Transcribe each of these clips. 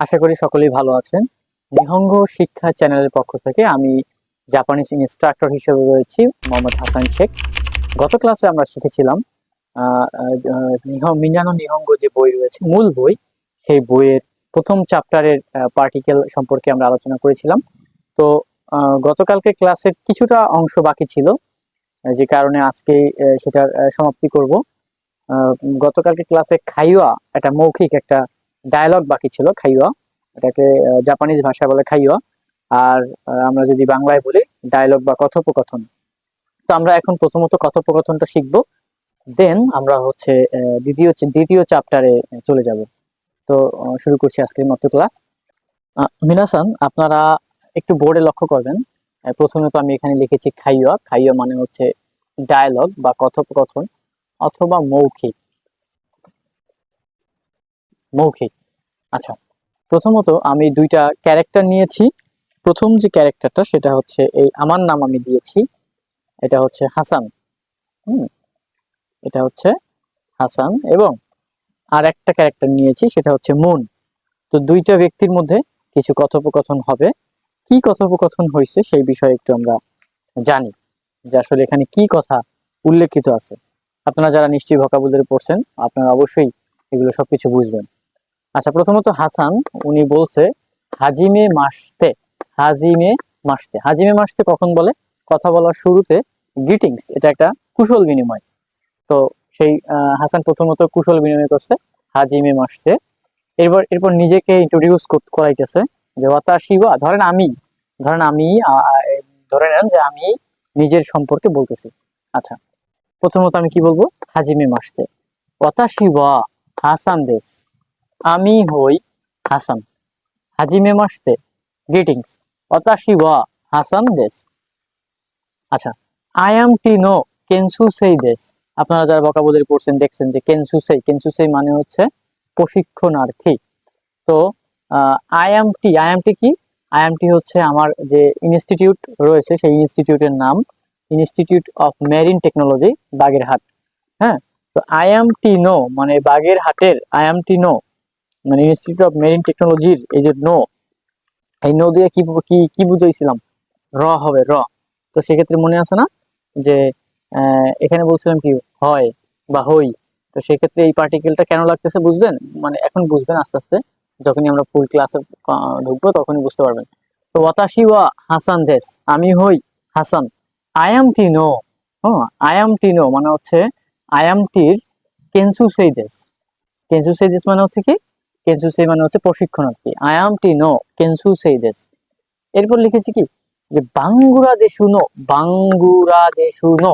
আশা করি সকলেই ভালো আছেন। নিহঙ্গ শিক্ষা চ্যানেলের পক্ষ থেকে আমি জাপানিজ ইনস্ট্রাক্টর হিসেবে রয়েছি মোহাম্মদ হাসান শেখ। গত ক্লাসে আমরা শিখেছিলাম মিনানো নিহঙ্গ যে বই রয়েছে, মূল বই, সেই বইয়ের প্রথম চ্যাপ্টারের পার্টিকেল সম্পর্কে আমরা আলোচনা করেছিলাম। তো গতকালকে ক্লাসের কিছুটা অংশ বাকি ছিল, যে কারণে আজকে সেটার সমাপ্তি করব। গতকালকে ক্লাসে খাইওয়া একটা মৌখিক একটা ডায়ালগ বাকি ছিল খাইওয়া এটাকে জাপানিজ ভাষায় বলে খাইওয়া আর আমরা যদি বাংলায় বলি ডায়ালগ বা কথোপকথন। তো আমরা এখন প্রথমত কথোপকথনটা শিখব। দেন আমরা হচ্ছে দ্বিতীয় দ্বিতীয় চ্যাপ্টারে চলে যাব। তো শুরু করছি আজকের মতো ক্লাস মিনাসান আপনারা একটু বোর্ডে লক্ষ্য করবেন। প্রথমে তো আমি এখানে লিখেছি খাইওয়া খাইয়া মানে হচ্ছে ডায়ালগ বা কথোপকথন অথবা মৌখিক। মৌখিক। আচ্ছা প্রথমত আমি দুইটা ক্যারেক্টার নিয়েছি। প্রথম যে ক্যারেক্টারটা সেটা হচ্ছে এই আমার নাম আমি দিয়েছি, এটা হচ্ছে হাসান। হুম, এটা হচ্ছে হাসান এবং আর একটা ক্যারেক্টার নিয়েছি, সেটা হচ্ছে মুন। তো দুইটা ব্যক্তির মধ্যে কিছু কথোপকথন হবে। কি কথোপকথন হয়েছে সেই বিষয়ে একটু আমরা জানি যে আসলে এখানে কি কথা উল্লেখিত আছে। আপনারা যারা নিশ্চয়ই ভকাবুলদের পড়ছেন, আপনারা অবশ্যই এগুলো সবকিছু বুঝবেন। আচ্ছা প্রথমত হাসান, উনি বলছে, হাজিমে মাসতে হাজিমে মাসতে। হাজিমে মাসতে কখন বলে? কথা বলার শুরুতে গ্রিটিংস এটা একটা কুশল বিনিময়। তো সেই হাসান প্রথমত কুশল বিনিময় করছে, হাজিমে মাসতে। এরপর এরপর নিজেকে ইন্ট্রোডিউস করাইতেছে যে ওয়াতাশিবা ধরেন আমি ধরেন আমি ধরে নেন যে, আমি নিজের সম্পর্কে বলতেছি। আচ্ছা প্রথমত আমি কি বলব? হাজিমে মাসতে। ওয়াতাশিবা হাসান দেশ। আমি হই হাসান। হাজিমে মাসতে গ্রিটিংস অতাশি ওয়া, হাসান দেশ। আচ্ছা আই এম টি নো কেনসু সেই দেশ। আপনারা যারা বকাবুদের পড়ছেন, দেখছেন যে কেনসু সেই কেনসু সেই মানে হচ্ছে প্রশিক্ষণার্থী। তো I M T I M T কি? আই এম টি হচ্ছে আমার যে ইনস্টিটিউট রয়েছে, সেই ইনস্টিটিউটের নাম। Institute of marine technology Bagerhat. হ্যাঁ তো আই এম টি নো মানে বাগেরহাটের আই এম টি নো মানে ইনস্টিটিউট অফ মেরিন টেকনোলজির এই যে নো এই নো দিয়ে কি কি কি বুঝাইছিলাম? র হবে, র। তো সেক্ষেত্রে মনে আছে না? যে এখানে বলছিলাম কি, হয় বা হই। তো সেক্ষেত্রে এই পার্টিকেলটা কেন লাগতেছে বুঝবেন? মানে এখন বুঝবেন আস্তে আস্তে। যখনই আমরা ফুল ক্লাসে ঢুকবো তখনই বুঝতে পারবেন। তো ওয়াতাশি ওয়া হাসান দেশ, আমি হই হাসান। আই এম টি নো হ্যাঁ আই এম টি নো মানে হচ্ছে আই এম টির কেনসু সেই দেশ কেনসু সেই দেশ মানে হচ্ছে কি? কেনসু সেই মানে হচ্ছে প্রশিক্ষণার্থী। আই এম টি নো কেনসু সেই দেশ। এরপর লিখেছি কি? যে বাঙ্গুরা দেশুনো বাঙ্গুরা দেশুনো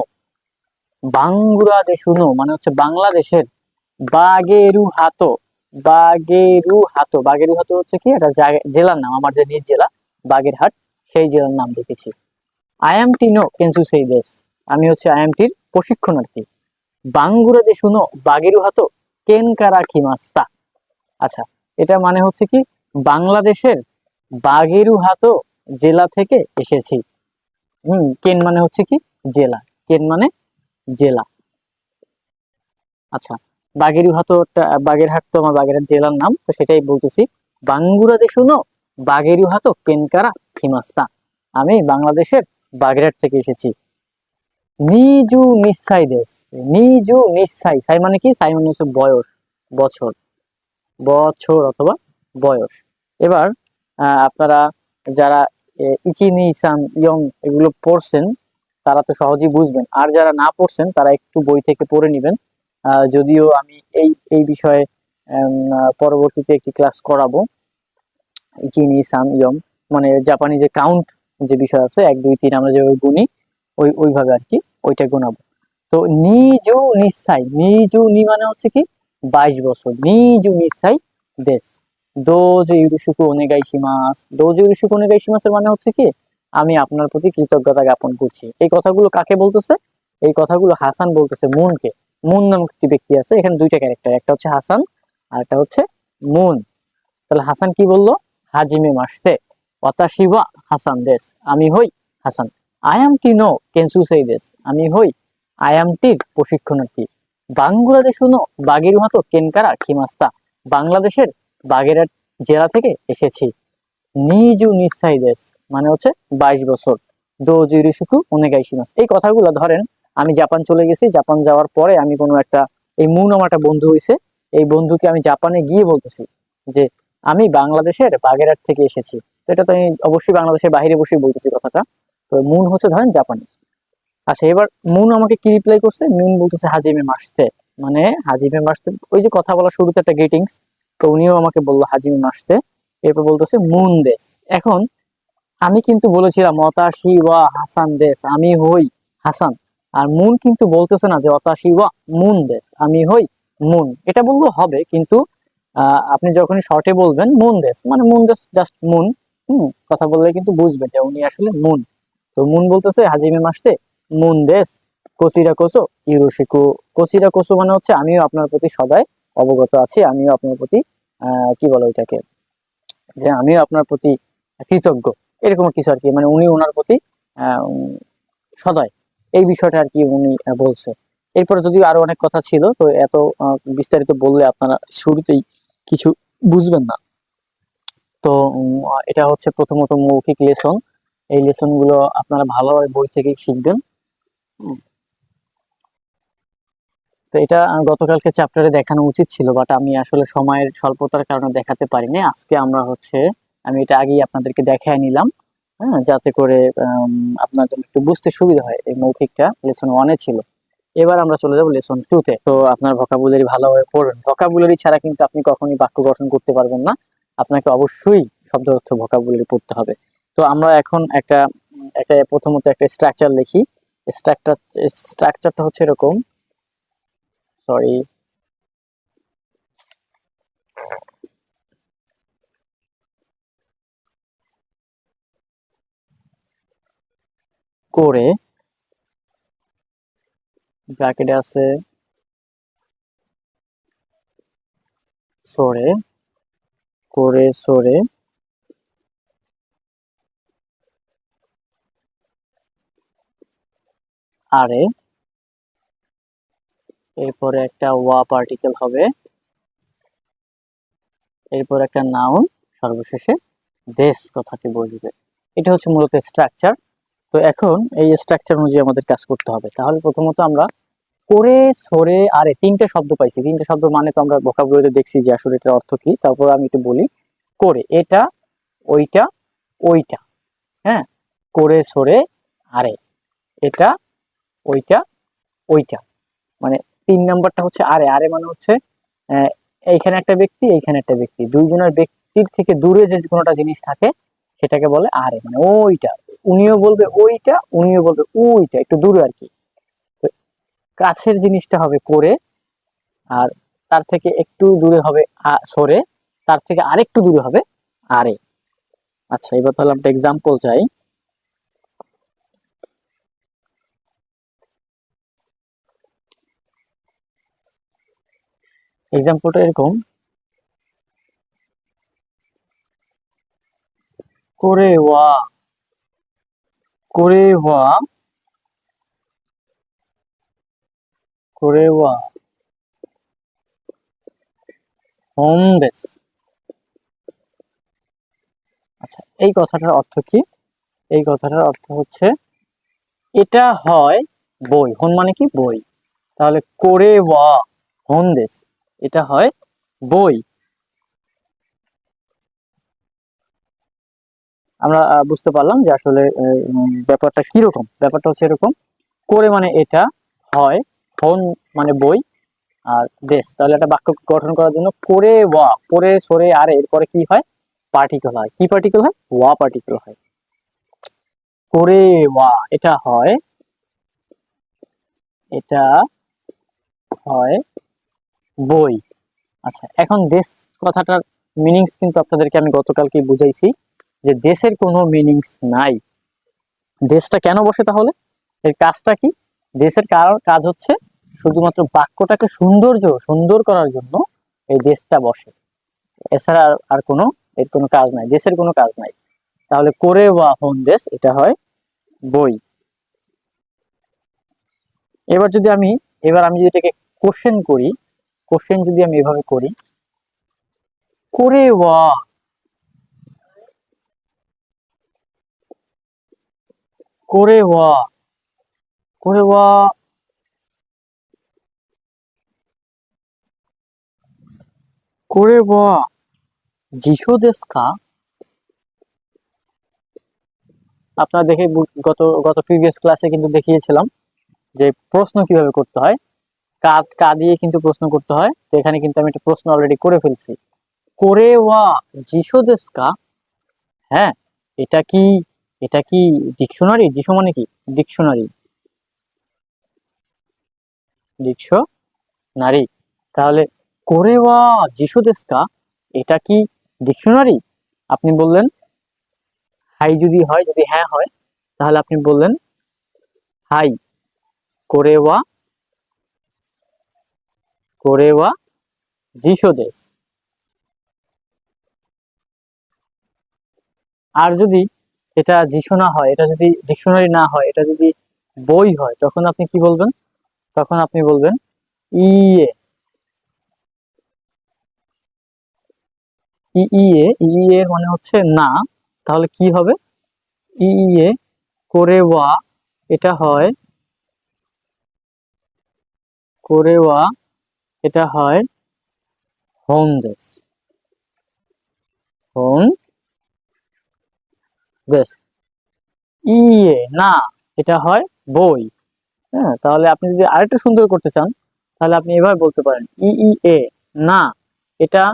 বাঙ্গুরা দেশুনো মানে হচ্ছে বাংলাদেশের বাগেরু হাতো বাগেরু হাতো। বাগেরু হাতো হচ্ছে কি? একটা জেলার নাম, আমার যে নিজ জেলা, বাগেরহাট, সেই জেলার নাম লিখেছি। আই এম টি নো কেনসু সেই দেশ। আমি হচ্ছে আই এম টির প্রশিক্ষণার্থী। বাঙ্গুরা দেশুনো বাগেরু হাতো, কেনকারা খিমাস্তা। আচ্ছা এটা মানে হচ্ছে কি বাংলাদেশের বাগেরুহাতো জেলা থেকে এসেছি। হুম, কেন মানে হচ্ছে কি জেলা, কেন মানে জেলা। আচ্ছা বাগেরুহাতো বাগেরহাট তো আমার বাগেরহাট জেলার নাম, তো সেটাই বলতেছি। বাঙ্গুরা দেশ দেশুনো বাগেরুহাতো কেনকারা ফিমাস্তা। আমি বাংলাদেশের বাগেরহাট থেকে এসেছি। নিজু নিশ্চাই দেশ, নিজু নিশ্চাই সাই মানে কি? সাই মানে হচ্ছে বয়স, বছর। বছর অথবা বয়স। এবার আপনারা যারা ইচিনি ইসান ইয়ং এগুলো পড়ছেন, তারা তো সহজেই বুঝবেন। আর যারা না পড়ছেন, তারা একটু বই থেকে পড়ে নেবেন। যদিও আমি এই এই বিষয়ে পরবর্তীতে একটি ক্লাস করাবো। ইচিনি ইসান ইয়ং মানে জাপানি যে কাউন্ট যে বিষয় আছে, এক, দুই, তিন আমরা যেভাবে গুনি, ওই, ওইভাবে আর কি, ওইটা গোনাবো। তো নিজু নিশ্চাই নিজু নি মানে হচ্ছে কি? বাইশ বছর। নিজু নিশ্চাই দেশ। দোজো ইউরুসুকু ওনেগাইশিমাস দোজো ইউরুসুকু ওনেগাইশিমাসের মানে হচ্ছে কি? আমি আপনার প্রতি কৃতজ্ঞতা জ্ঞাপন করছি। এই কথাগুলো কাকে বলতেছে? এই কথাগুলো হাসান বলতেছে মুনকে। মুন নামক একটি ব্যক্তি আছে, এখানে দুইটা ক্যারেক্টার একটা হচ্ছে হাসান আর একটা হচ্ছে মুন। তাহলে হাসান কি বলল? হাজিমে মাসতে। অতাশিবা হাসান দেশ। আমি হই হাসান। এম টি নো কেনসু সেই দেশ। আমি হই আই এম টির প্রশিক্ষণার্থী। বাংলাদেশ শুনো মতো কেনকারা খিমাস্তা বাংলাদেশের বাগেরহাট জেলা থেকে এসেছি। নিজু নিঃসাই দেশ মানে হচ্ছে বাইশ বছর। দো জিরিসুকু ওনেগাইশিমাস এই কথাগুলো ধরেন, আমি জাপান চলে গেছি। জাপান যাওয়ার পরে আমি কোনো একটা, এই মুন আমার একটা বন্ধু হয়েছে এই বন্ধুকে আমি জাপানে গিয়ে বলতেছি যে, আমি বাংলাদেশের বাগেরহাট থেকে এসেছি। তো এটা তো আমি অবশ্যই বাংলাদেশের বাইরে বসেই বলতেছি কথাটা। তো মুন হচ্ছে ধরেন জাপানিজ। আচ্ছা এবার মুন আমাকে কি রিপ্লাই করছে? মুন বলতেছে হাজিমে মাসতে। মানে হাজিমে মাসতে, ওই যে কথা বলা শুরুতে একটা গেটিংস তো উনিও আমাকে বলল হাজিমে মাসতে। এরপর বলতেছে মুন দেশ। এখন আমি কিন্তু বলেছিলাম, অতাশি ওয়া হাসান দেশ, আমি হই হাসান। আর মুন কিন্তু বলতেছে না যে অতাশি ওয়া মুন দেশ, আমি হই মুন। এটা বললেও হবে, কিন্তু আপনি যখনই শর্টে বলবেন মুন দেশ মানে মুন দেশ জাস্ট মুন, হুম, কথা বললে কিন্তু বুঝবেন যে উনি আসলে মুন। তো মুন বলতেছে হাজিমে মাসতে মুন দেশ কচিরা কোসো ইরোশিকু কচিরা কোসো মানে হচ্ছে আমিও আপনার প্রতি সদাই অবগত আছি, আমিও আপনার প্রতি কি বলে ওইটাকে? যে আমিও আপনার প্রতি কৃতজ্ঞ। এরকম কিছু আর কি মানে উনি ওনার প্রতি সদয় এই বিষয়টা আর কি উনি বলছে। এরপরে যদিও আরও অনেক কথা ছিল, তো এত বিস্তারিত বললে আপনারা শুরুতেই কিছু বুঝবেন না। তো এটা হচ্ছে প্রথমত মৌখিক লেসন। এই লেসনগুলো আপনারা ভালোভাবে বই থেকে শিখবেন। তো এটা গতকালকে চ্যাপ্টারে দেখানো উচিত ছিল বাট আমি আসলে সময়ের স্বল্পতার কারণে দেখাতে পারিনি। আজকে আমরা হচ্ছে, আমি এটা আগেই আপনাদেরকে দেখায় নিলাম হ্যাঁ যাতে করে আপনার জন্য একটু বুঝতে সুবিধা হয় এই মৌখিকটা লেসন ওয়ানে ছিল। এবার আমরা চলে যাব লেসন টু তে। আপনার ভোকাবুলারি ভালোভাবে পড়বেন ভোকাবুলারি ছাড়া কিন্তু আপনি কখনোই বাক্য গঠন করতে পারবেন না। আপনাকে অবশ্যই শব্দ অর্থ ভোকাবুলারি পড়তে হবে। তো আমরা এখন একটা একটা প্রথমত একটা স্ট্রাকচার লিখি। স্ট্রাকচার স্ট্রাকচারটা হচ্ছে এরকম। সরি করে ব্র্যাকেটে আছে সরে করে সরে আরে। এরপরে একটা ওয়া পার্টিকেল হবে। এরপর একটা নাউন সর্বশেষে দেশ কথাটি বসবে। এটা হচ্ছে মূলত স্ট্রাকচার তো এখন এই স্ট্রাকচার অনুযায়ী আমাদের কাজ করতে হবে। তাহলে প্রথমত আমরা করে, সরে, আরে তিনটে শব্দ পাইছি। তিনটে শব্দ মানে তো আমরা ভোকাবুলারিতে দেখছি যে আসলে এটার অর্থ কি। তারপর আমি একটু বলি, করে। এটা, ওইটা ওইটা। হ্যাঁ? করে, সরে, আরে। এটা ওইটা ওইটা। মানে তিন নাম্বারটা হচ্ছে আরে আরে মানে হচ্ছে এইখানে একটা ব্যক্তি, এইখানে একটা ব্যক্তি। দুইজনের ব্যক্তির থেকে দূরে যে কোনোটা জিনিস থাকে, সেটাকে বলে আরে। মানে ওইটা, উনিও বলবে ওইটা, উনিও বলবে ওইটা, একটু দূরে আর কি। তো কাছের জিনিসটা হবে করে আর তার থেকে একটু দূরে হবে সরে, তার থেকে আরেকটু দূরে হবে আরে। আচ্ছা এবার তাহলে আমরা এক্সাম্পল চাই। এক্সাম্পলটা এরকম। করে ওয়া। করে ওয়া। করে ওয়া। হোম দেশ আচ্ছা এই কথাটার অর্থ কি? এই কথাটার অর্থ হচ্ছে, এটা হয় বই। হন মানে কি? বই। তাহলে করে ওয়া হোম দেশ এটা হয় বই। আমরা বুঝতে পারলাম যে আসলে ব্যাপারটা কীরকম? ব্যাপারটা হচ্ছে এরকম, করে মানে এটা হয় হন মানে বই, আর দেশ তাহলে একটা বাক্য গঠন করার জন্য করে ওয়া, করে, সরে, আর, এরপরে কি হয়? পার্টিকেল হয়। কি পার্টিকেল হয়? ওয়া পার্টিকেল হয়। করে ওয়া, এটা হয় এটা হয় বই। আচ্ছা এখন দেশ কথাটার মিনিংস কিন্তু আপনাদেরকে আমি গতকালকে বুঝাইছি যে দেশের কোনো মিনিংস নাই। দেশটা কেন বসে তাহলে? এর কাজটা কি? দেশের কাজ হচ্ছে শুধুমাত্র বাক্যটাকে সৌন্দর্য, সুন্দর করার জন্য এই দেশটা বসে। এছাড়া আর কোনো, এর কোনো কাজ নাই, দেশের কোনো কাজ নাই। তাহলে করে বা হোম দেশ, এটা হয় বই। এবার যদি আমি, এবার আমি যদি এটাকে কোশ্চেন করি কোশ্চেন যদি আমি এভাবে করি, করে ওয়া। করে ওয়া। করে ওয়া। করে ওয়া। যিশো দেশকা আপনারা দেখে গত গত প্রিভিয়াস ক্লাসে কিন্তু দেখিয়েছিলাম যে প্রশ্ন কীভাবে করতে হয়। কা কা কিন্তু প্রশ্ন করতে হয়। তো এখানে কিন্তু আমি একটা প্রশ্ন অলরেডি করে ফেলছি। করে ওয়া যিশু হ্যাঁ এটা কি এটা কি ডিকশনারি? যিশু মানে কি? ডিকশনারি। ডিকশনারি। তাহলে করে ওয়া যিশু এটা কি ডিকশনারি? আপনি বললেন, হাই যদি হয়, যদি হ্যাঁ হয়, তাহলে আপনি বললেন, হাই, করে ওয়া করে ওয়া যিশু দেশ। আর যদি এটা যিশু না হয়, এটা যদি ডিকশনারি না হয়, এটা যদি বই হয়, তখন আপনি কি বলবেন? তখন আপনি বলবেন ইয়ে ইয়ে ইয়ে মানে হচ্ছে না। তাহলে কি হবে? ইয়ে করে এটা হয়, করে ওয়া এটা হয় হোম দেশ হোম দেশ ইয়ে না, এটা হয় বই। হ্যাঁ তাহলে আপনি যদি আরেকটু সুন্দর করতে চান, তাহলে আপনি এভাবে বলতে পারেন ই ই এ না, এটা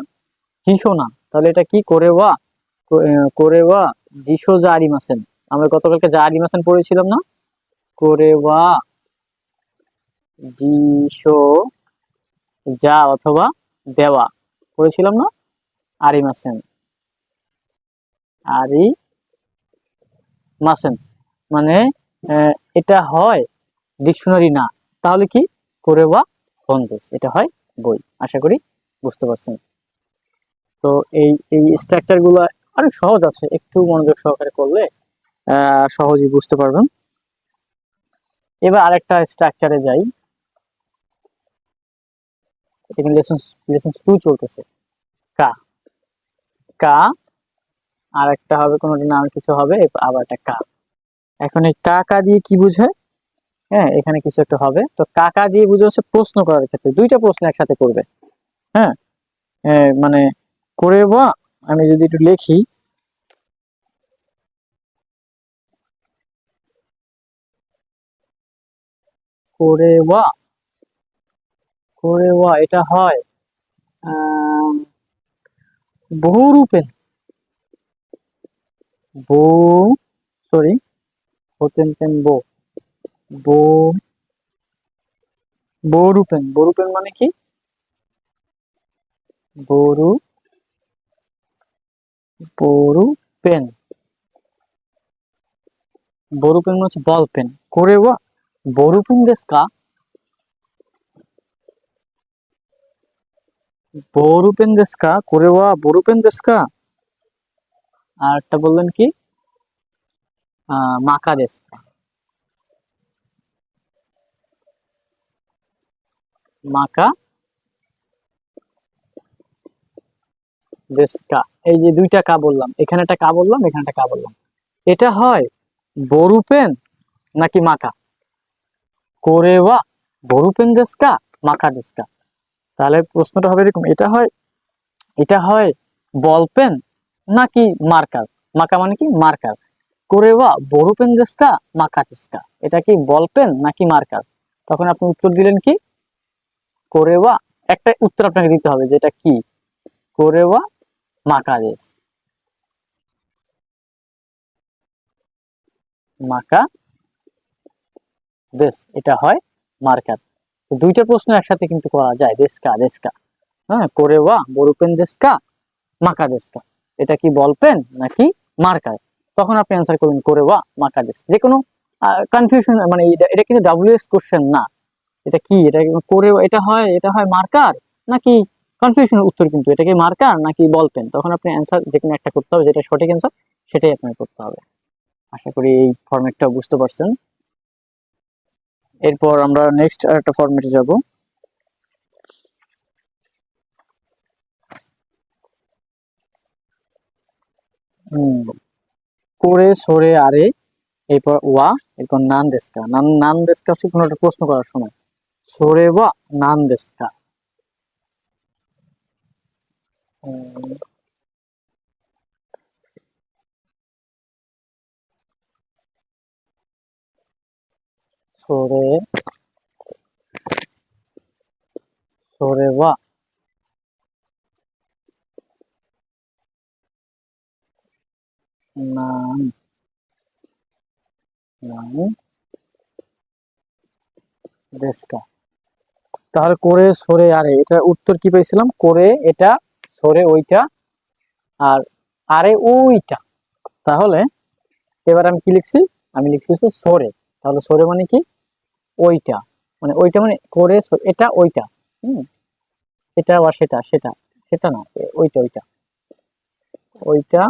যিশো না। তাহলে এটা কি? করে ওয়া করে ওয়া যিশো যা আরিমাসেন। আমরা গতকালকে যা আরিমাসেন পড়েছিলাম না? করে ওয়া যিশো যা অথবা দেওয়া। পড়েছিলাম না? আরিমাসেন আরি মাসেন। মানে এটা হয় ডিকশনারি না। তাহলে কি? করে বা খন্দেশ এটা হয় বই। আশা করি বুঝতে পারছেন। তো এই এই স্ট্রাকচারগুলো অনেক সহজ আছে। একটু মনোযোগ সহকারে করলে সহজেই বুঝতে পারবেন। এবার আরেকটা স্ট্রাকচারে যাই। এখানে লেসন লেসন টু চলতেছে। কা। কা আর একটা হবে নাম কিছু হবে আবার একটা কা। এখন এই কা কা দিয়ে কি হ্যাঁ এখানে কিছু একটা হবে। তো কাকা দিয়ে বুঝে হচ্ছে প্রশ্ন করার ক্ষেত্রে, দুইটা প্রশ্ন একসাথে করবে। হ্যাঁ মানে করে আমি যদি একটু লিখি। করে বা করে বা এটা হয় বহুরূপেন বউ সরি হতেন তেন বো। বো বহুরূপেন বহুরূপেন মানে কি? বরু বরু পেন বরু পেন মানে বল পেন। করে, ওয়া বরু পেন দেশ কা বরু পেন দেশ কা করে ওয়া বরু পেন দেশ আর একটা বললেন কি? মাকা দেশ কা মাকা দেশ কা এই যে দুইটা কা বললাম, এখানে একটা কা বললাম, এখানে একটা কা বললাম। এটা হয় বরু পেন নাকি মাকা? করে ওয়া বরু পেন দেশ মাকা দেশ কা তাহলে প্রশ্নটা হবে এরকম, এটা হয় এটা হয় বল পেন নাকি মার্কার? মাকা মানে কি? মার্কার। করে বা বড় পেন দেশকা মাকা দেশকা এটা কি বল পেন নাকি মার্কার? তখন আপনি উত্তর দিলেন কি? করে বা একটা উত্তর আপনাকে দিতে হবে, যেটা কি? করে বা মাকা দেশ মাকা দেশ এটা হয় মার্কার। দুইটা প্রশ্ন একসাথে কিন্তু করা যায়, দেশকা দেশকা। হ্যাঁ করে বা বড় পেন দেশকা, মাকা দেশকা। এটা কি বল পেন নাকি মার্কার? তখন আপনি অ্যান্সার করবেন করে বা মাকা দেশ। যে কোনো কনফিউশন মানে এটা কিন্তু ডাব্লিউএস কোশ্চেন না। এটা কি? এটা করে এটা হয় এটা হয় মার্কার? নাকি কনফিউশনের উত্তর কিন্তু? এটা কি মার্কার নাকি বল পেন? তখন আপনি অ্যান্সার যে কোনো একটা করতে হবে, যেটা সঠিক অ্যান্সার সেটাই আপনাকে করতে হবে। আশা করি এই ফরম্যাটটা বুঝতে পারছেন। এরপর আমরা নেক্সট আরেকটা ফরম্যাটে যাব। এরপর ওয়া নান নান নান একটা প্রশ্ন করার সময়। সোরে, ওয়া নান দেস্কা উম, সোরে সোরে ওয়া নান নান দেস্কা তাহলে করে সরে আরে এটার উত্তর কি পেয়েছিলাম করে এটা সরে ওইটা আর আরে ওইটা। তাহলে এবার আমি কি লিখছি? আমি লিখছি সরে। তাহলে সরে মানে কি? ওইটা। মানে ওইটা মানে করে এটা ওইটা। হুম? এটা বা সেটা সেটা। সেটা না ওইটা ওইটা। ওইটা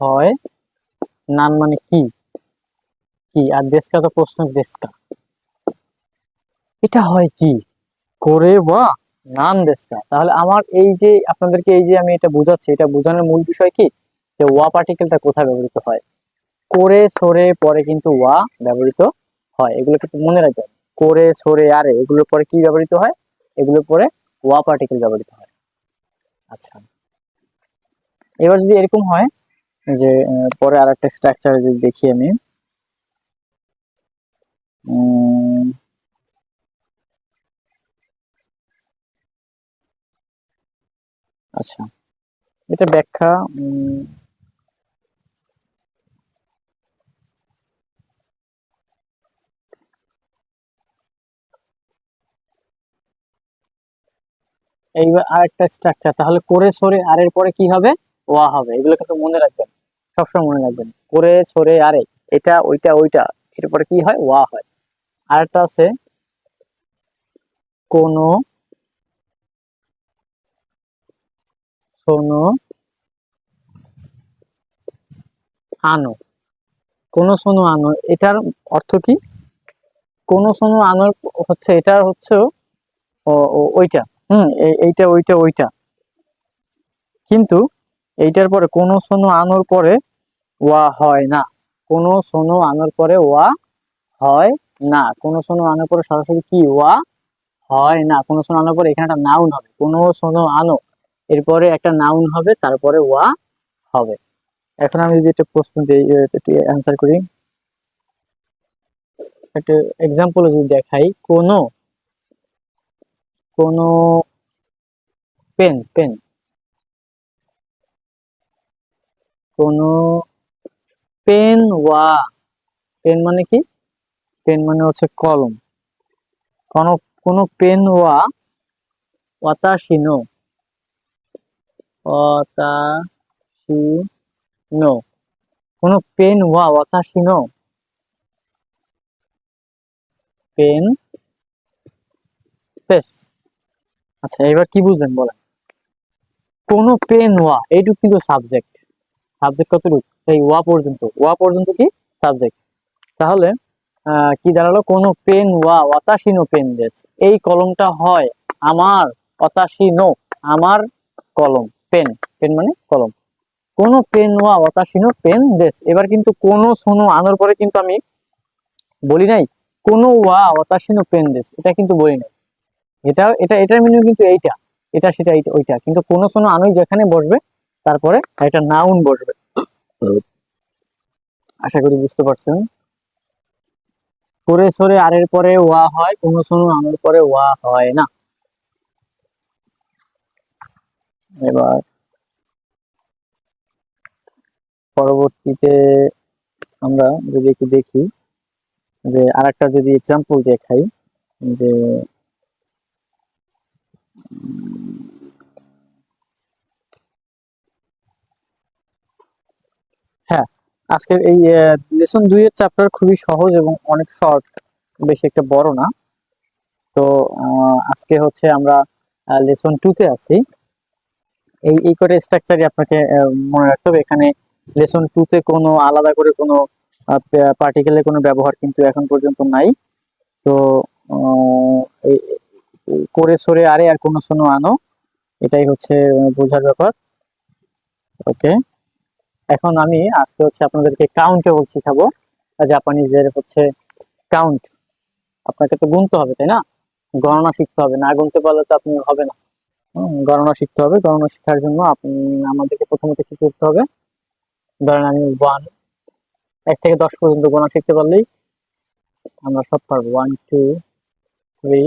হয় নান মানে কি? কি? আর দেশকা তো প্রশ্ন, দেশকা। এটা হয় কি? করে বা নান দেশকা। তাহলে আমার এই যে, আপনাদেরকে এই যে আমি এটা বোঝাচ্ছি, এটা বোঝানোর মূল বিষয় কি? যে, ওয়া পার্টিকেলটা কোথায় ব্যবহৃত হয়? করে, সরে, পরে কিন্তু ওয়া ব্যবহৃত হয়, এগুলো কিন্তু মনে রাখবেন করে, সরে, আরে, এগুলোর পরে কি ব্যবহৃত হয়? এগুলোর পরে ওয়া পার্টিকেল ব্যবহৃত হয়। আচ্ছা। এবার যদি এরকম হয় যে পরে আর একটা স্ট্রাকচার যদি দেখি আমি। আচ্ছা। এটা ব্যাখ্যা এইবার আর একটা স্ট্রাকচার তাহলে করে, সরে, আর এর পরে কি হবে? ওয়া হবে। এগুলো কিন্তু মনে রাখবেন, সবসময় মনে রাখবেন। করে, সরে, আরে, এটা, ওইটা ওইটা এরপরে কি হয়? ওয়া হয়। আর আছে, কোনো, শোনো, আনো। কোনো, শোনো, আনো, এটার অর্থ কি? কোনো, শোনো, আনোর হচ্ছে, এটার হচ্ছে ওইটা। হুম এইটা, ওইটা ওইটা। কিন্তু এইটার পরে কোনো শোনো আনোর পরে ওয়া হয় না। কোনো শোনো আনোর পরে ওয়া হয় না। কোনো শোনো আনোর পরে সরাসরি কি? ওয়া হয় না। কোনো শোনো আনোর পরে এখানে একটা নাউন হবে। কোনো শোনো আনো, এরপরে একটা নাউন হবে, তারপরে ওয়া হবে। এখন আমি যদি একটা প্রশ্ন দিই অ্যান্সার করি। একটা এক্সাম্পল যদি দেখাই, কোনো কোনো পেন পেন কোনো পেন ওয়া পেন মানে কি? পেন মানে হচ্ছে কলম। কোনো কোনো পেন ওয়া ওয়াতাশি নো ওয়াতাশি কোনো পেন ওয়া ওয়াতাশি নো পেন পেস। আচ্ছা এবার কি বুঝলেন বলেন? কোন পেন ওয়া এইটুকু কিন্তু সাবজেক্ট সাবজেক্ট কতটুকু এই ওয়া পর্যন্ত। ওয়া পর্যন্ত কি? সাবজেক্ট তাহলে কি দাঁড়াল? কোনো পেন ওয়া অতাশিনো পেন দেশ এই কলমটা হয় আমার অতাশিনো আমার কলম পেন পেন মানে কলম। কোন পেন ওয়া অতাশিনো পেন দেশ এবার কিন্তু কোনো সোনো আনোর পরে কিন্তু আমি বলি নাই, কোনো ওয়া অতাশিনো পেন দেশ এটা কিন্তু বলি নাই। এটা এটা, এটার মিনিং কিন্তু এইটা। এটা, সেটা ওইটা। কিন্তু কোনো সোনো আনোই যেখানে বসবে, তারপরে একটা নাউন বসবে। আশা করি বুঝতে পারছেন। সরে আর এর পরে ওয়া হয়, কোনো শোনো আমের পরে ওয়া হয় না। এবার পরবর্তীতে আমরা যদি একটু দেখি, যে আরেকটা যদি এক্সাম্পল দেখাই, যে হ্যাঁ আজকের এই লেসন দুই এর চ্যাপ্টার খুবই সহজ এবং অনেক শর্ট বেশি একটা বড় না। তো আজকে হচ্ছে আমরা লেসন টু তে আছি। এই এই করে স্ট্রাকচারই আপনাকে মনে রাখতে হবে। এখানে লেসন টু তে কোনো আলাদা করে কোনো পার্টিকেলের কোনো ব্যবহার কিন্তু এখন পর্যন্ত নাই। তো করে সরে আরে আর কোনো শোনো, আনো। এটাই হচ্ছে বোঝার ব্যাপার। ওকে। এখন আমি আজকে হচ্ছে আপনাদেরকে কাউন্টেবল শিখাবো জাপানিজের হচ্ছে কাউন্ট আপনাকে তো গুনতে হবে, তাই না? গণনা শিখতে হবে। না গুনতে পারলে তো আপনি হবে না। গণনা শিখতে হবে। গণনা শেখার জন্য আপনি, আমাদেরকে প্রথমত কি করতে হবে? ধরেন আমি ওয়ান এক থেকে দশ পর্যন্ত গোনা শিখতে পারলেই আমরা সব পারব। One two three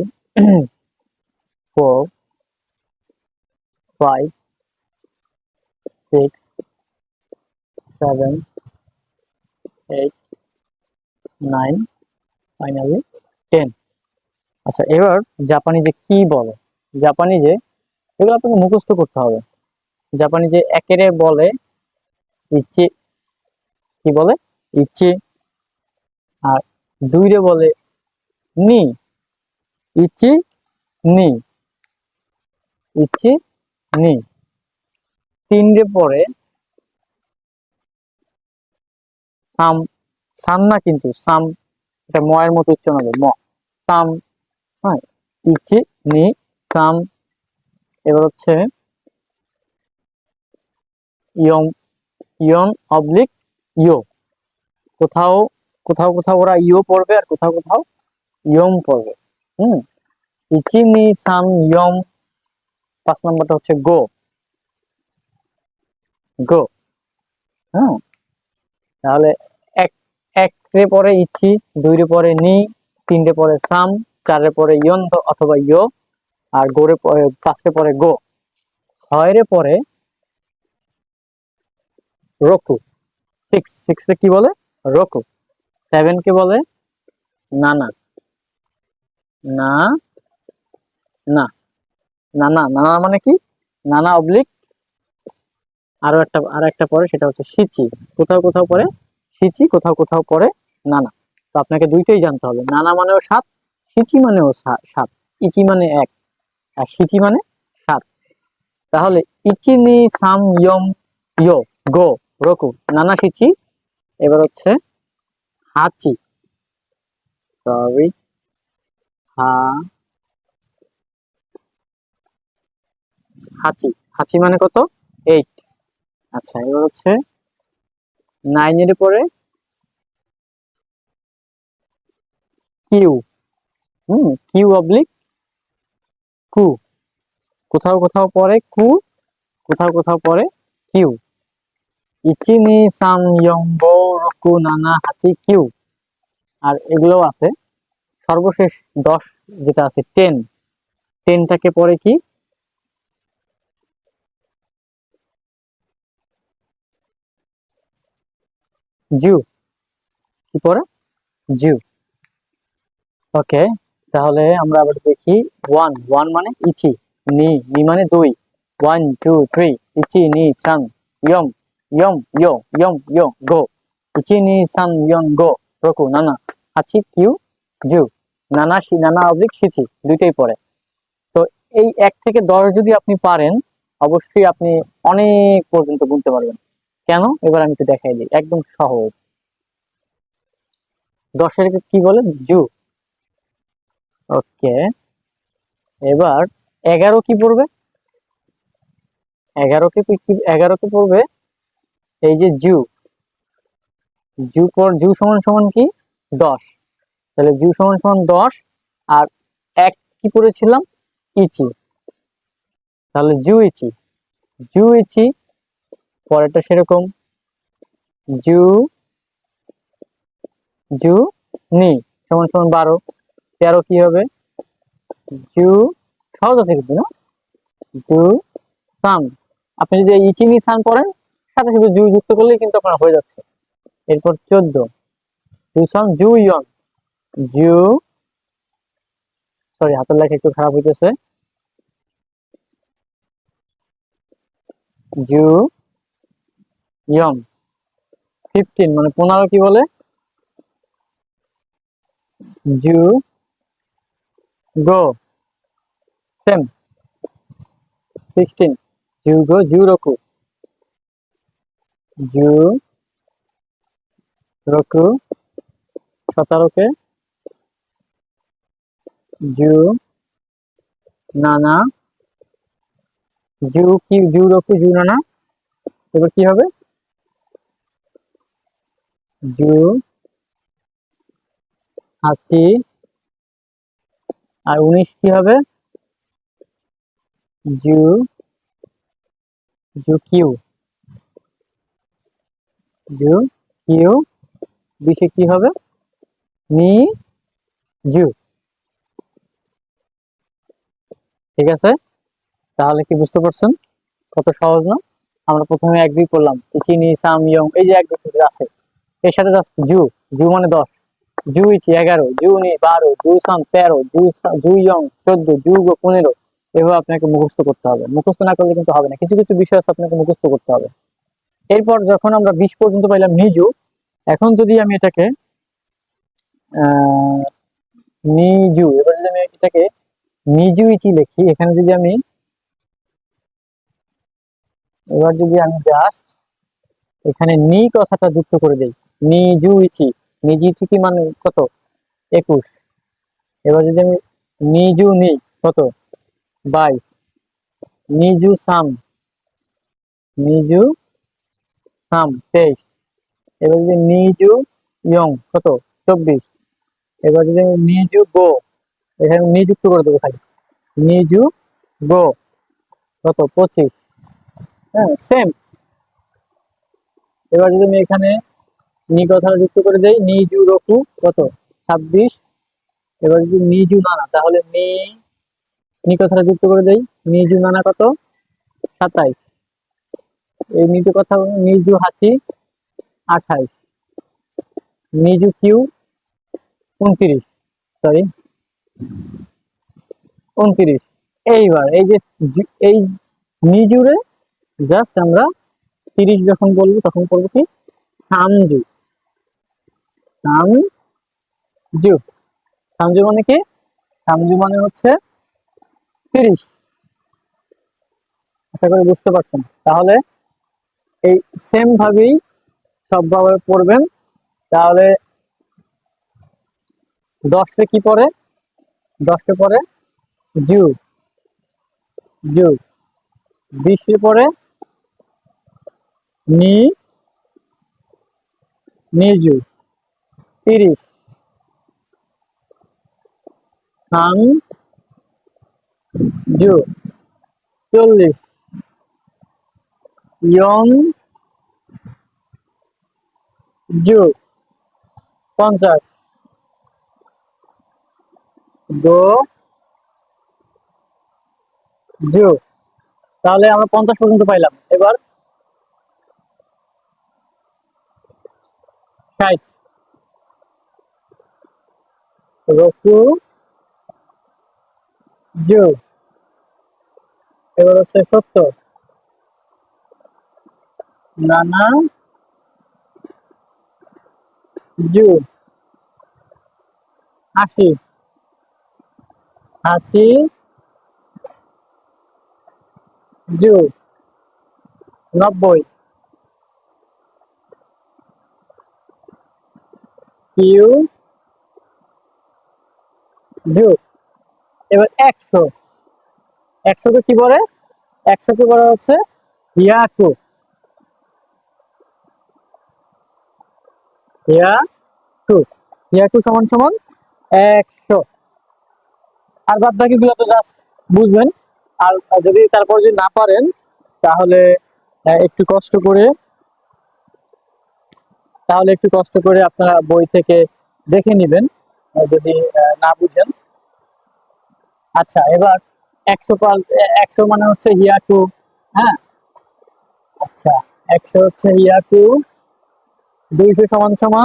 four five six seven eight nine finally ten আচ্ছা এবার জাপানি যে কি বলে? জাপানি যে, এগুলো আপনাকে মুখস্থ করতে হবে। জাপানি যে একেরে বলে, ইচ্ছে, কি বলে? ইচ্ছে, আর দুইরে বলে নি। ইচ্ছে, নি। ইচ্ছে নি তিনরে পরে সাম সাম না কিন্তু সাম, এটা ময়ের মতো উচ্চারণ হবে, ম। সাম হ্যাঁ ইচ্ছে নি সাম। এবার হচ্ছে ইয়ং ইয়ন অবলিক ইয়ো। কোথাও কোথাও কোথাও ওরা ইয়ো পড়বে আর কোথাও কোথাও ইয়ম পড়বে। হুম ইচি নি সাম ইয়ম পাঁচ নম্বরটা হচ্ছে গো। গো। হ্যাঁ তাহলে এক এক রে পরে ইচ্ছি দুই রে পরে নি তিন রে পরে সাম চার রে পরে ইয়ন ত- অথবা ইয়ো, আর গোরে পাঁচ রে পরে গো। ছয় রে পরে রকু। সিক্স সিক্স কি বলে? রকু। সেভেন কে বলে নানা। না না। নানা নানা মানে কি? নানা অবলিক আরও একটা, আর একটা পরে, সেটা হচ্ছে সিচি। কোথাও কোথাও পরে সিচি, কোথাও কোথাও পরে নানা। তো আপনাকে দুইটাই জানতে হবে। নানা মানেও সাত, সিচি মানেও সাত। ইচি মানে এক, আর সিচি মানে সাত। তাহলে ইচি নি সাম ইয়ম ইয়, গো, রকু। নানা সিচি। এবার হচ্ছে হাচি। সরি। হা হাচি। হাচি মানে কত? এইট আচ্ছা এবার হচ্ছে নাইনের পরে কিউ হুম কিউ অবলিক কু কোথাও কোথাও পরে কু কোথাও কোথাও পরে কিউ ইচি নি সাম ইয়ং রকু নানা হাচি কিউ আর এগুলোও আছে। সর্বশেষ দশ যেটা আছে টেন টেনটাকে পরে কি? জু কি পরে? জু ওকে তাহলে আমরা আবার দেখি ওয়ান ওয়ান মানে ইচি, নি নি মানে দুই ওয়ান টু থ্রি ইচি, নি, সান, ইয়ং ইয়ং, ইয়ো ইয়ং, ইয়ো, গো, ইচি, নি, সান, ইয়ং, গো, রকু, নানা হাচি কিউ, জু, নানা, শি, নানা, অবলিক সিচি দুইটাই পড়ে তো এই এক থেকে দশ যদি আপনি পারেন, অবশ্যই আপনি অনেক পর্যন্ত গুনতে পারবেন। কেন? এবার আমি একটু দেখাই দিই। একদম সহজ। দশের কি বলে? জু। ওকে। এবার এগারো কি পড়বে? এগারো কে এগারো পড়বে? এই যে জু। জু পর জু সমান সমান কি? দশ। তাহলে জু সমান সমান দশ আর এক কি পড়েছিলাম? ইচি। তাহলে জু ইচি। জু ইচি পরেরটা সেরকম। জু জু, নি, সমান সমান বারো। তেরো কি হবে? জু, সহজ আছে কিন্তু, না? জু সাম আপনি যদি ইচি নি সাম পড়েন, সাথে সাথে জু যুক্ত করলেই কিন্তু আপনার হয়ে যাচ্ছে। এরপর চোদ্দ। জু সাম জু ইয়ন। জু, সরি, হাতের লেখা একটু খারাপ হইতেছে। জু ইয়ং ফিফটিন মানে পনেরো কি বলে? জু গো সেম সিক্সটিন জু গো জু রকু জু রকু সতেরোকে জু নানা জু কি জু রকু জু নানা এবার কি হবে? জু হাঁচি আর উনিশ কি হবে? জু জু কিউ। জু কিউ বিশে কি হবে? নি, জু। ঠিক আছে? তাহলে কি বুঝতে পারছেন? কত সহজ না? আমরা প্রথমে এগ্রি করলাম। ইচিনি সাম, ইয়ং, এই যে দুটো আছে। এর সাথে জাস্ট জু জু মানে দশ। জু ইচি এগারো, জু নি বারো, জু সাম তেরো, জু জু চোদ্দ, জু গো পনেরো। এভাবে আপনাকে মুখস্থ করতে হবে। মুখস্থ না করলে কিন্তু হবে না। কিছু কিছু বিষয় আছে আপনাকে মুখস্থ করতে হবে। এরপর যখন আমরা বিশ পর্যন্ত পাইলাম নিজু এখন যদি আমি এটাকে নিজু এবার যদি আমি এটাকে নিজু ইচি লিখি, এখানে যদি আমি, এবার যদি আমি জাস্ট এখানে নি কথাটা যুক্ত করে দেই নিজু ইচি নিজু ইচি কি মানে কত? একুশ। এবার যদি আমি নিজু নি কত? বাইশ। নিজু সাম। নিজু সাম, তেইশ। এবার যদি নিজু ইয়ং, কত? চব্বিশ। এবার যদি আমি নিজু গো এখানে নিযুক্ত করে দেবো খালি। নিজু গো কত? পঁচিশ। হ্যাঁ সেম এবার যদি আমি এখানে নি কথাটা যুক্ত করে দেই। নিজু রকু কত? ছাব্বিশ। এবার যদি নিজু নানা, তাহলে নি নি কথাটা যুক্ত করে দেই। নিজু নানা কত? সাতাইশ। এই নিজু কথা নিজু হাঁচি আঠাইশ। নিজু কিউ, উনত্রিশ। সরি উনত্রিশ। এইবার এই যে এই নিজুরে জাস্ট আমরা তিরিশ যখন বলব, তখন করব কি? সামজু সামজু সামজু মানে কি? সামজু মানে হচ্ছে তিরিশ। আশা করি বুঝতে পারছেন। তাহলে এই সেম ভাবেই সবভাবে পড়বেন। তাহলে দশে কি পড়ে? দশে পড়ে জু। জু। বিশে পড়ে নি। নিজু তিরিশ। সাং জু, চল্লিশ। ইয়ং জু, পঞ্চাশ। দো জু। তাহলে আমরা পঞ্চাশ পর্যন্ত পাইলাম। এবার ষাট। রকু জু। এবার হচ্ছে সত্তর। নানা জু। আশি। হাঁচি জু। নব্বই। কিউ। জু। এবার একশো। একশোকে কি বলে? একশোকে বলা হচ্ছে ইয়াকু ইয়াকু ইয়াকু সমান সমান একশো। আর বাদ বাকি গুলো তো জাস্ট বুঝবেন। আর যদি তারপর যদি না পারেন, তাহলে একটু কষ্ট করে, তাহলে একটু কষ্ট করে আপনারা বই থেকে দেখে নেবেন। যদি না বুঝেন। আচ্ছা এবার একশো পাল, একশো মানে হচ্ছে হিয়া টু হ্যাঁ? আচ্ছা একশো হচ্ছে হিয়া টু দুইশো সমান সমান